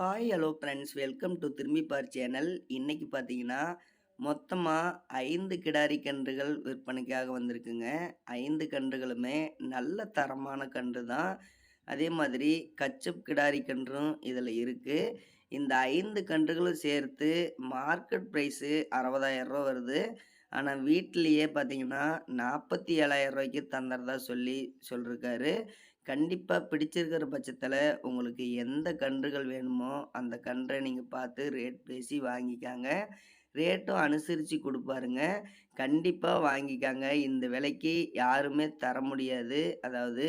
Hi hello friends welcome to Thirumbippaar channel இன்றைக்கி பார்த்தீங்கன்னா மொத்தமாக ஐந்து கிடாரி கன்றுகள் விற்பனைக்காக வந்திருக்குங்க. ஐந்து கன்றுகளுமே நல்ல தரமான கன்று தான். அதே மாதிரி கச்சப் கிடாரி கன்றும் இதில் இருக்குது இந்த ஐந்து கன்றுகளும் சேர்த்து மார்க்கெட் ப்ரைஸு அறுபதாயிரம் ரூபா வருது. ஆனால் வீட்டிலையே பார்த்தீங்கன்னா நாற்பத்தி ஏழாயிரம் ரூபாய்க்கு தந்துறதா சொல்லி சொல்லியிருக்காரு கண்டிப்பாக பிடிச்சிருக்கிற பட்சத்தில் உங்களுக்கு எந்த கன்றுகள் வேணுமோ அந்த கன்றை நீங்கள் பார்த்து ரேட் பேசி வாங்கிக்காங்க. ரேட்டும் அனுசரித்து கொடுப்பாருங்க. கண்டிப்பாக வாங்கிக்காங்க. இந்த விலைக்கு யாருமே தர முடியாது. அதாவது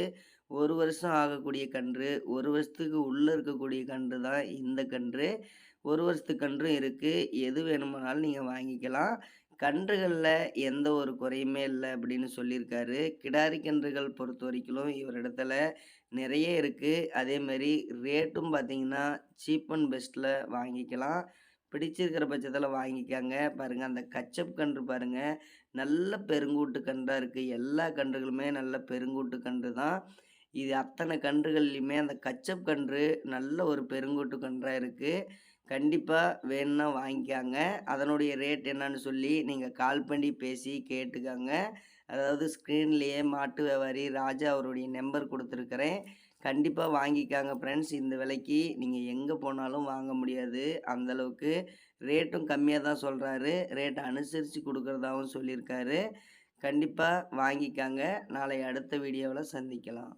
ஒரு வருஷம் ஆகக்கூடிய கன்று ஒரு வருஷத்துக்கு உள்ளே இருக்கக்கூடிய கன்று தான் இந்த கன்று. ஒரு வருஷத்துக்கு கன்றும் இருக்குது எது வேணுமானாலும் நீங்கள் வாங்கிக்கலாம். கன்றுகளில் எந்த ஒரு குறையுமே இல்லை அப்படின்னு சொல்லியிருக்காரு. கிடாரி கன்றுகள் பொறுத்த வரைக்கும் இவரிடத்துல நிறைய இருக்குது அதேமாரி ரேட்டும் பார்த்தீங்கன்னா சீப் அண்ட் பெஸ்ட்டில் வாங்கிக்கலாம். பிடிச்சிருக்கிற பட்சத்தில் வாங்கிக்காங்க. பாருங்கள் அந்த கச்சப் கன்று பாருங்கள் நல்ல பெருங்கூட்டு கன்றாக இருக்குது எல்லா கன்றுகளுமே நல்ல பெருங்கூட்டு கன்று தான் இது அத்தனை கன்றுகள்லையுமே அந்த கச்சப் கன்று நல்ல ஒரு பெருங்கூட்டு கன்றாக இருக்குது கண்டிப்பாக வேணும்னா வாங்கிக்காங்க. அதனுடைய ரேட் என்னன்னு சொல்லி நீங்கள் கால் பண்ணி பேசி கேட்டுக்காங்க. அதாவது ஸ்க்ரீன்லேயே மாட்டு வியாபாரி ராஜா அவருடைய நம்பர் கொடுத்துருக்குறேன். கண்டிப்பாக வாங்கிக்காங்க ஃப்ரெண்ட்ஸ் இந்த விலைக்கு நீங்கள் எங்கே போனாலும் வாங்க முடியாது. அந்தளவுக்கு ரேட்டும் கம்மியாக தான் சொல்கிறாரு ரேட் அனுசரித்து கொடுக்குறதாகவும் சொல்லியிருக்காரு. கண்டிப்பாக வாங்கிக்காங்க. நாளை அடுத்த வீடியோவில் சந்திக்கலாம்.